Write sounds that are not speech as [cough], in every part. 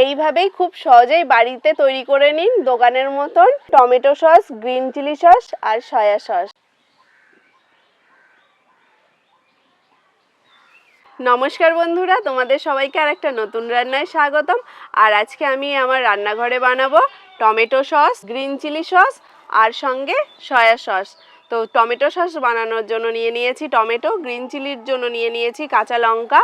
এইভাবেই খুব সহজেই বাড়িতে তৈরি করে নিন দোকানের মতন tomato sauce, green chilli sauce আর সয়া সস। নমস্কার বন্ধুরা, তোমাদের সবাইকে আর একটা নতুন রান্নায় স্বাগতম। আর আজকে আমি আমার রান্নাঘরে বানাবো tomato sauce, green chilli sauce আর সঙ্গে সয়া সস। তো টমেটো সস বানানোর জন্য নিয়ে নিয়েছি টমেটো, গ্রিন চিলির জন্য নিয়ে নিয়েছি কাঁচা লঙ্কা।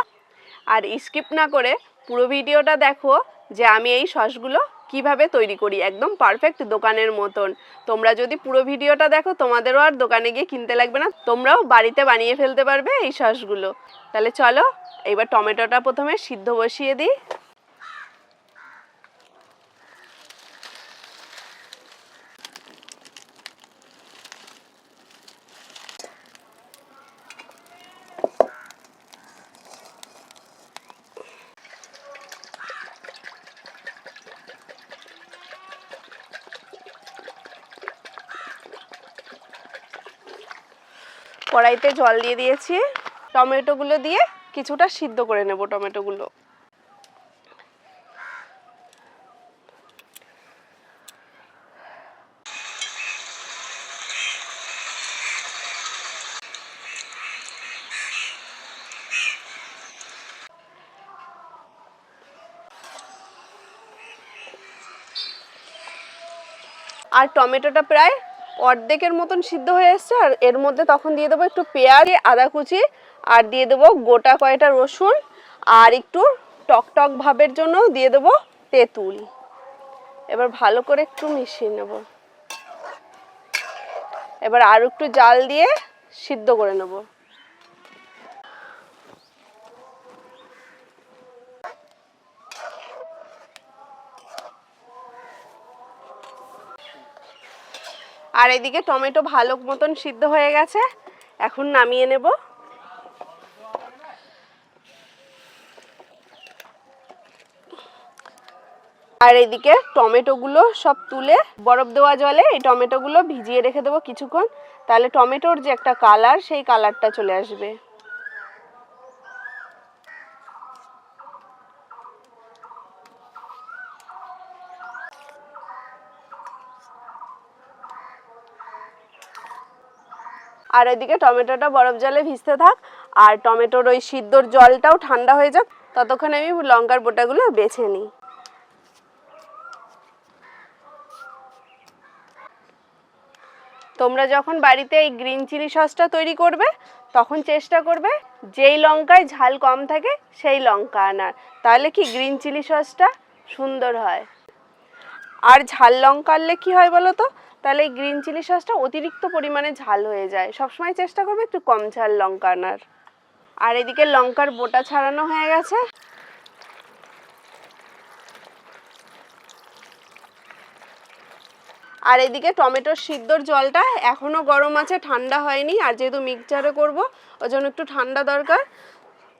আর স্কিপ না করে পুরো ভিডিওটা দেখো যে আমি এই সসগুলো কীভাবে তৈরি করি, একদম পারফেক্ট দোকানের মতন। তোমরা যদি পুরো ভিডিওটা দেখো, তোমাদেরও আর দোকানে গিয়ে কিনতে লাগবে না, তোমরাও বাড়িতে বানিয়ে ফেলতে পারবে এই সসগুলো। তাহলে চলো, এবার টমেটোটা প্রথমে সিদ্ধ বসিয়ে দিই। কড়াইতে জল দিয়ে দিয়েছি। টমেটোগুলো দিয়ে কিছুটা সিদ্ধ করে নেব টমেটোগুলো। আর টমেটোটা প্রায় অর্ধেকের মতন সিদ্ধ হয়ে এসছে, আর এর মধ্যে তখন দিয়ে দেবো একটু পেঁয়াজ, আদা কুচি, আর দিয়ে দেবো গোটা কয়টা রসুন, আর একটু টকটক টক ভাবের জন্য দিয়ে দেবো তেঁতুল। এবার ভালো করে একটু মিশিয়ে নেব। এবার আর একটু জাল দিয়ে সিদ্ধ করে নেব। আর এদিকে টমেটো ভালো মতন সিদ্ধ হয়ে গেছে। এখন নামিয়ে নেব। আর এদিকে টমেটোগুলো সব তুলে বরফ দেওয়া জলে এই টমেটোগুলো ভিজিয়ে রেখে দেবো কিছুক্ষণ। তাহলে টমেটোর যে একটা কালার সেই কালারটা চলে আসবে। আর এদিকে টমেটোটা বরফ জলে ভিজতে থাক, আর টমেটোর ওই সিদ্ধর জলটাও ঠান্ডা হয়ে যাক, ততক্ষণে আমি লঙ্কার বোটাগুলো বেছে নিই। তোমরা যখন বাড়িতে এই গ্রিন চিলি সসটা তৈরি করবে, তখন চেষ্টা করবে যেই লঙ্কায় ঝাল কম থাকে, সেই লঙ্কা আনার। তাহলে কি গ্রিন চিলি সসটা সুন্দর হয়? আর ঝাল লঙ্কা আনলে কী হয় বলো তো? তাহলে এই গ্রিন চিলি সসটা অতিরিক্ত পরিমাণে ঝাল হয়ে যায়। সবসময় চেষ্টা করবে একটু কম ঝাল লঙ্কা আনার আর এদিকে লঙ্কার বোটা ছাড়ানো হয়ে গেছে। আর এদিকে টমেটোর সিদ্ধর জলটা এখনও গরম আছে, ঠান্ডা হয়নি। আর যেহেতু মিক্সচারে করব ওই জন্য একটু ঠান্ডা দরকার।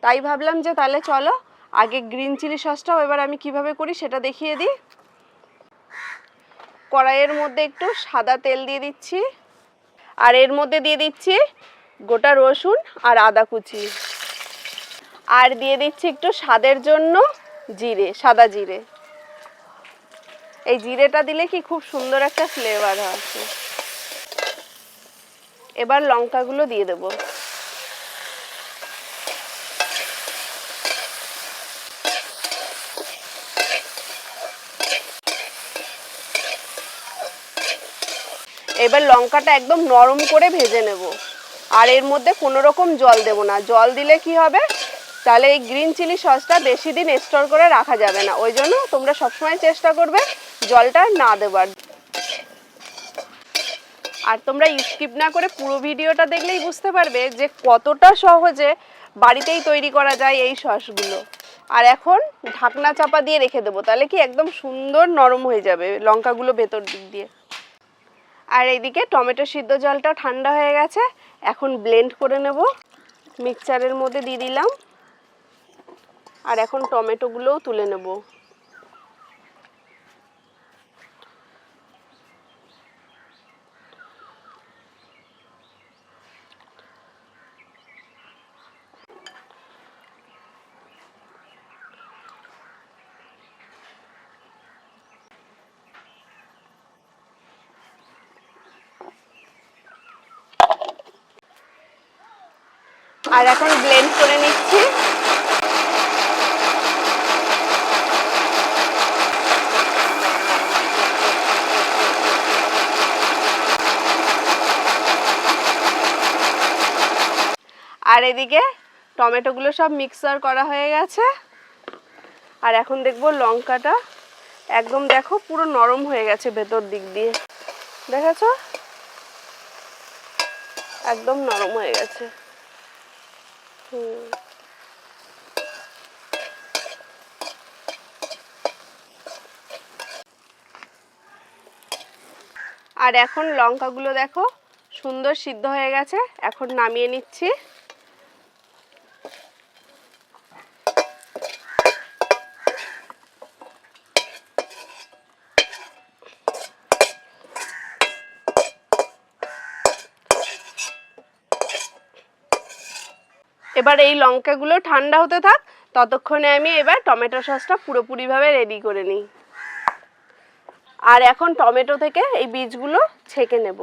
তাই ভাবলাম যে তাহলে চলো, আগে গ্রিন চিলি সসটাও এবার আমি কীভাবে করি সেটা দেখিয়ে দিই। কড়াইয়ের মধ্যে একটু সাদা তেল দিয়ে দিচ্ছি। আর এর মধ্যে দিয়ে দিচ্ছি গোটা রসুন আর আদা কুচি। আর দিয়ে দিচ্ছি একটু স্বাদের জন্য জিরে, সাদা জিরে। এই জিরেটা দিলে কি খুব সুন্দর একটা ফ্লেভার আছে এবার লঙ্কাগুলো দিয়ে দেব। এবার লঙ্কাটা একদম নরম করে ভেজে নেব। আর এর মধ্যে কোনো রকম জল দেব না। জল দিলে কি হবে? তাহলে এই গ্রিন চিলি সসটা বেশি দিন স্টোর করে রাখা যাবে না। ওই জন্য তোমরা সবসময় চেষ্টা করবে জলটা না দেবার। আর তোমরা স্কিপ না করে পুরো ভিডিওটা দেখলেই বুঝতে পারবে যে কতটা সহজে বাড়িতেই তৈরি করা যায় এই সসগুলো। আর এখন ঢাকনা চাপা দিয়ে রেখে দেবো। তাহলে কি একদম সুন্দর নরম হয়ে যাবে লঙ্কাগুলো ভেতর দিক দিয়ে। আর এইদিকে টমেটো সিদ্ধ জলটা ঠান্ডা হয়ে গেছে। এখন ব্লেন্ড করে নেব। মিক্সচারের মধ্যে দিয়ে দিলাম। আর এখন টমেটোগুলোও তুলে নেব। আর এখন ব্লেন্ড করে নিচ্ছি। আর এদিকে টমেটোগুলো সব মিক্সার করা হয়ে গেছে। আর এখন দেখব লঙ্কাটা একদম দেখো পুরো নরম হয়ে গেছে ভেতর দিক দিয়ে। দেখেছ? একদম নরম হয়ে গেছে। আর এখন লঙ্কাগুলো দেখো সুন্দর সিদ্ধ হয়ে গেছে। এখন নামিয়ে নিচ্ছি। এবার এই লঙ্কাগুলো ঠান্ডা হতে থাক, ততক্ষণে আমি এবার টমেটো সসটা পুরোপুরিভাবে রেডি করে নিই। আর এখন টমেটো থেকে এই বীজগুলো ছেঁকে নেব।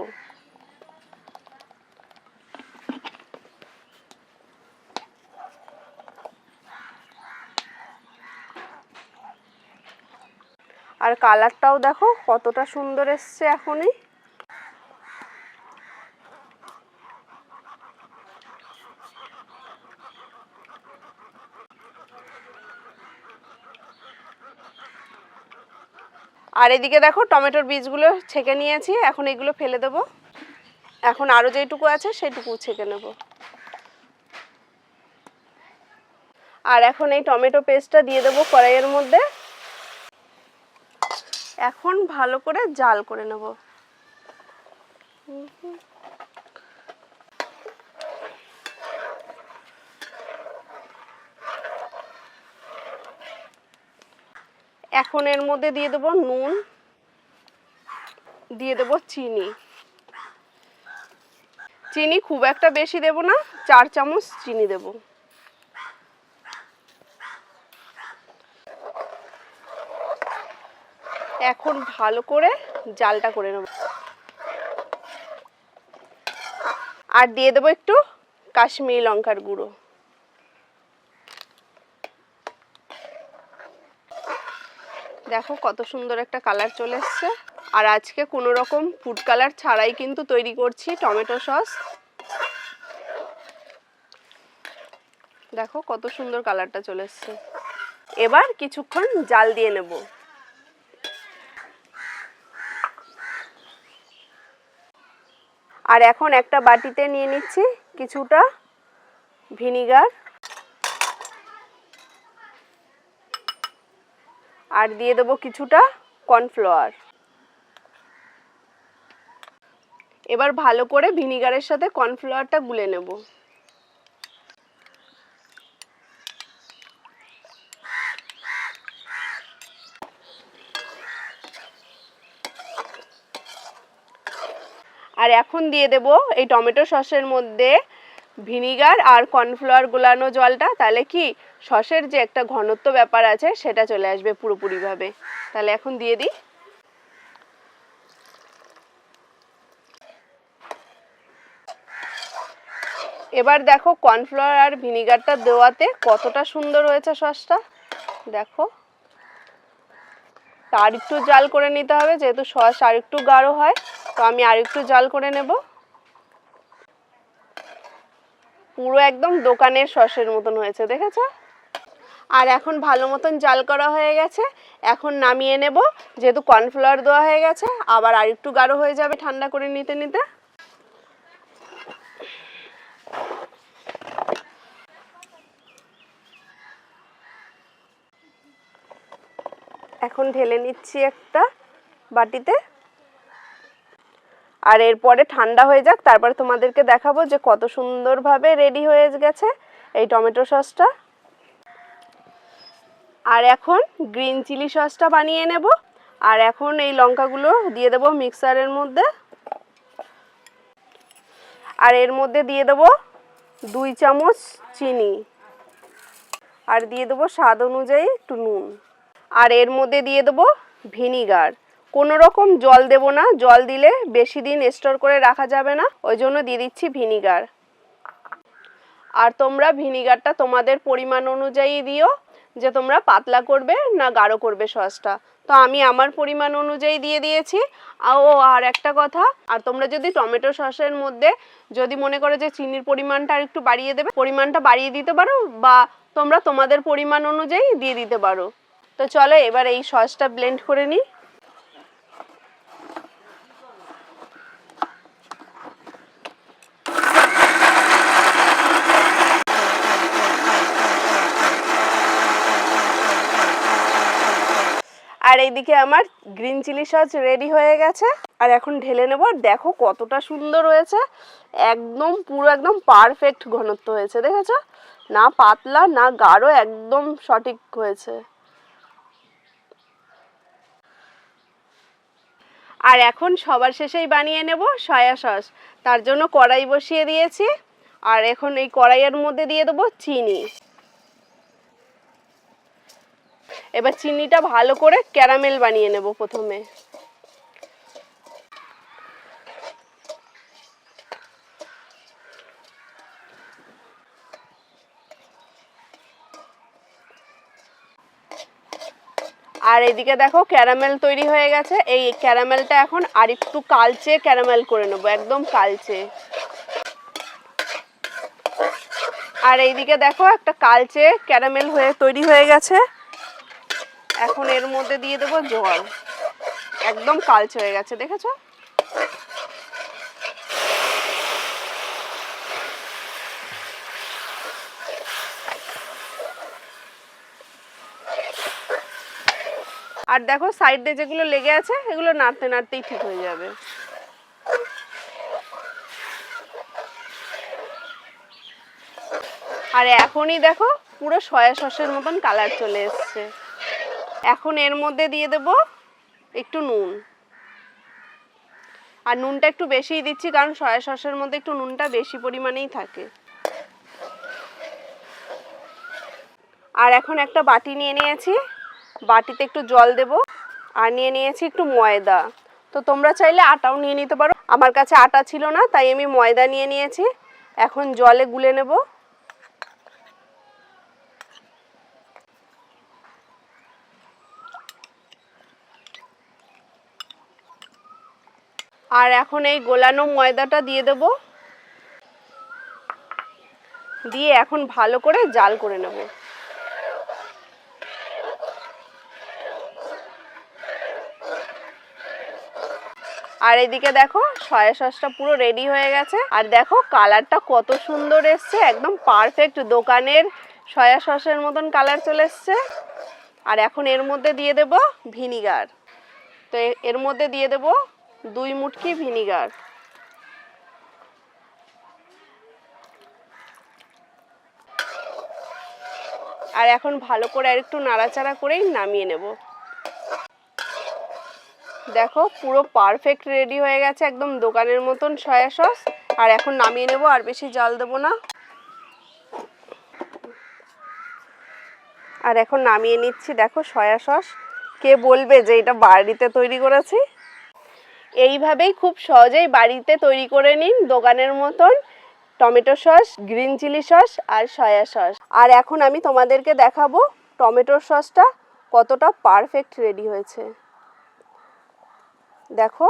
আর কালারটাও দেখো কতটা সুন্দর এসছে এখনই। আর এদিকে দেখো টমেটোর বীজগুলো ছেঁকে নিয়েছি, এখন এগুলো ফেলে দেবো। এখন আরও যেটুকু আছে সেটুকু ছেঁকে নেব। আর এখন এই টমেটো পেস্টটা দিয়ে দেবো কড়াইয়ের মধ্যে। এখন ভালো করে জাল করে নেব। এখন এর মধ্যে দিয়ে দেবো নুন, দিয়ে দেবো চিনি। চিনি খুব একটা বেশি দেব না, চার চামচ চিনি দেব। এখন ভালো করে জালটা করে নেব। আর দিয়ে দেবো একটু কাশ্মীরি লঙ্কার গুঁড়ো। দেখো কত সুন্দর একটা কালার চলে এসছে। আর আজকে কোনো রকম ফুড কালার ছাড়াই কিন্তু তৈরি করছি টমেটো সস। দেখো কত সুন্দর কালারটা চলে এসছে। এবার কিছুক্ষণ জাল দিয়ে নেব। আর এখন একটা বাটিতে নিয়ে নিচ্ছি কিছুটা ভিনিগার। আর দিয়ে দেবো কিছুটা কর্নফ্লাওয়ার। এবার ভালো করে ভিনিগারের সাথে কর্নফ্লাওয়ারটা গুলে নেব। আর এখন দিয়ে দেব এই টমেটো সসের মধ্যে ভিনিগার আর কর্নফ্লাওয়ার গোলানো জলটা। তাহলে কি সসের যে একটা ঘনত্ব ব্যাপার আছে, সেটা চলে আসবে পুরোপুরিভাবে। তাহলে এখন দিয়ে দিই। এবার দেখো কর্নফ্লাওয়ার আর ভিনিগারটা দেওয়াতে কতটা সুন্দর হয়েছে সসটা। দেখো। আর একটু জাল করে নিতে হবে, যেহেতু সস আর একটু গাঢ় হয়, তো আমি আর একটু জাল করে নেব। পুরো একদম দোকানের সসের মতন হয়েছে, দেখেছ? আর এখন ভালো মতন জাল করা হয়ে গেছে। এখন নামিয়ে নেব, যেহেতু কর্নফ্লাওয়ার দেওয়া হয়ে গেছে, আবার আর একটু গাঢ় হয়ে যাবে ঠান্ডা করে নিতে নিতে। এখন ঢেলে নিচ্ছি একটা বাটিতে। আর এরপরে ঠান্ডা হয়ে যাক, তারপরে তোমাদেরকে দেখাবো যে কত সুন্দরভাবে রেডি হয়ে গেছে এই টমেটো সসটা। আর এখন গ্রিন চিলি সসটা বানিয়ে নেব। আর এখন এই লঙ্কাগুলো দিয়ে দেবো মিক্সারের মধ্যে। আর এর মধ্যে দিয়ে দেবো দুই চামচ চিনি। আর দিয়ে দেবো স্বাদ অনুযায়ী একটু নুন। আর এর মধ্যে দিয়ে দেবো ভিনিগার কোনো রকম জল দেব না, জল দিলে বেশি দিন স্টোর করে রাখা যাবে না, ওই জন্য দিয়ে দিচ্ছি ভিনিগার আর তোমরা ভিনিগারটা তোমাদের পরিমাণ অনুযায়ী দিও। যে তোমরা পাতলা করবে না গাঢ় করবে সসটা। তো আমি আমার পরিমাণ অনুযায়ী দিয়ে দিয়েছি। ও আর একটা কথা, আর তোমরা যদি টমেটো সসের মধ্যে যদি মনে করো যে চিনির পরিমাণটা আর একটু বাড়িয়ে দেবে, পরিমাণটা বাড়িয়ে দিতে পারো বা তোমরা তোমাদের পরিমাণ অনুযায়ী দিয়ে দিতে পারো। তো চলো এবার এই সসটা ব্লেন্ড করে নিই। আর এইদিকে আমার গ্রিন চিলি সস রেডি হয়ে গেছে। আর এখন ঢেলে নেব। দেখো কতটা সুন্দর হয়েছে। একদম পুরো একদম পারফেক্ট ঘনত্ব হয়েছে, দেখেছ? না পাতলা, না গাঢ়, একদম সঠিক হয়েছে। আর এখন সবার শেষেই বানিয়ে নেব সয়া সস। তার জন্য কড়াই বসিয়ে দিয়েছি। আর এখন এই কড়াইয়ের মধ্যে দিয়ে দেবো চিনি। এবার চিনিটা ভালো করে ক্যারামেল বানিয়ে নেব প্রথমে। আর এদিকে দেখো ক্যারামেল তৈরি হয়ে গেছে। এই ক্যারামেলটা এখন আর একটু কালচে ক্যারামেল করে নেব, একদম কালচে। আর এইদিকে দেখো একটা কালচে ক্যারামেল হয়ে তৈরি হয়ে গেছে। এখন এর মধ্যে দিয়ে দেবো জল। একদম কালচে হয়ে গেছে, দেখেছ? আর দেখো সাইডে যেগুলো লেগে আছে, এগুলো নাড়তে নাড়তেই ঠিক হয়ে যাবে। আর এখনই দেখো, পুরো সয়া সসের মতন কালার চলে এসছে। এখন এর মধ্যে দিয়ে দেব একটু নুন। আর নুনটা একটু বেশিই দিচ্ছি, কারণ সয়া সসের মধ্যে একটু নুনটা বেশি পরিমাণেই থাকে। আর এখন একটা বাটি নিয়ে নিয়েছি। বাটিতে একটু জল দেব। আর নিয়ে নিয়েছি একটু ময়দা। তো তোমরা চাইলে আটাও নিয়ে নিতে পারো। আমার কাছে আটা ছিল না, তাই আমি ময়দা নিয়ে নিয়েছি। এখন জলে গুলে নেব। আর এখন এই গোলানো ময়দাটা দিয়ে দেব। দিয়ে এখন ভালো করে জাল করে নেব। আর এদিকে দেখো, সয়া সসটা পুরো রেডি হয়ে গেছে। আর দেখো কালারটা কত সুন্দর এসছে, একদম পারফেক্ট দোকানের সয়া সসের মতন কালার চলে এসছে। আর এখন এর মধ্যে দিয়ে দেব ভিনিগার তো এর মধ্যে দিয়ে দেব দুই মুটকি ভিনিগার। আর এখন ভালো করে আর একটু নাড়াচাড়া করেই নামিয়ে নেব। দেখো, পুরো পারফেক্ট রেডি হয়ে গেছে, একদম দোকানের মতন সয়া সস আর এখন নামিয়ে নেব, আর বেশি জল দেবো না। আর এখন নামিয়ে নিচ্ছি, দেখো সয়া সস কে বলবে যে এটা বাড়িতে তৈরি করেছি? এইভাবেই খুব সহজেই বাড়িতে তৈরি করে নিন দোকানের মতন tomato sauce, green chilli sauce আর সয়া সস। আর এখন আমি তোমাদেরকে দেখাবো টমেটোর সসটা কতটা পারফেক্ট রেডি হয়েছে। দেখো,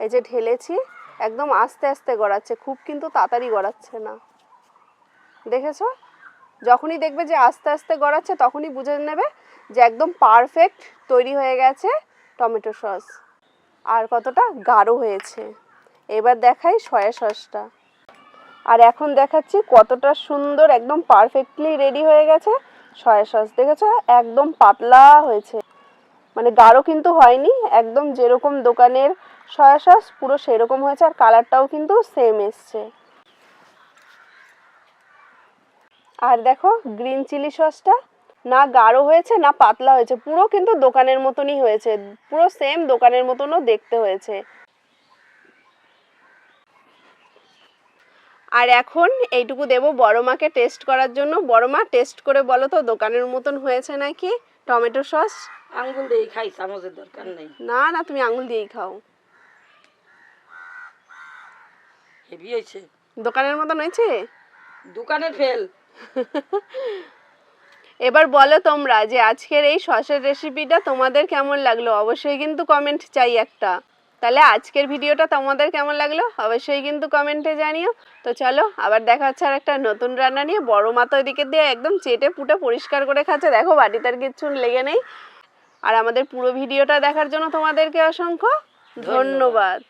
এই যে ঢেলেছি, একদম আস্তে আস্তে গড়াচ্ছে, খুব কিন্তু তাড়াতাড়ি গড়াচ্ছে না। দেখেছ? যখনই দেখবে যে আস্তে আস্তে গড়াচ্ছে, তখনই বুঝে নেবে যে একদম পারফেক্ট তৈরি হয়ে গেছে টমেটো সস। আর কতটা গাঢ় হয়েছে। এবার দেখাই সয়া সসটা। আর এখন দেখাচ্ছি কতটা সুন্দর, একদম পারফেক্টলি রেডি হয়ে গেছে সয়া সস। দেখেছ? একদম পাতলা হয়েছে। মানে গাঢ় কিন্তু হয়নি, একদম যেরকম দোকানের সয়া সস, পুরো সেরকম হয়েছে আর কালারটাও কিন্তু সেম এসছে। আর দেখো গ্রিন চিলি সসটা না গাঢ় হয়েছে না পাতলা হয়েছে। পুরো কিন্তু দোকানের মতনই হয়েছে। পুরো সেম দোকানের মতনও দেখতে হয়েছে। আর এখন এইটুকু দেবো বড় মাকে টেস্ট করার জন্য। বড় মা টেস্ট করে বলো তো দোকানের মতন হয়েছে নাকি? Tomato sauce? আঙ্গুল দিয়ে খাই চামচের দরকার নেই। না না তুমি আঙুল দিয়েই খাও। হেভি হয়েছে। দোকানের মতন হয়েছে? দোকানের ফেল [laughs] এবার বলো তোমরা যে আজকের এই সসের রেসিপিটা তোমাদের কেমন লাগল? অবশ্যই কিন্তু কমেন্ট চাই একটা। তাহলে আজকের ভিডিওটা তোমাদের কেমন লাগল? অবশ্যই কিন্তু কমেন্টে জানিও। তো চলো আবার দেখা হচ্ছে আর একটা নতুন রান্না নিয়ে। বড় মা ওইদিকে দিয়ে একদম চেটে পুটে পরিষ্কার করে খাচ্ছে। দেখো বাড়িতে আর কিচ্ছু লেগে নেই। আর আমাদের পুরো ভিডিওটা দেখার জন্য তোমাদেরকে অসংখ্য ধন্যবাদ।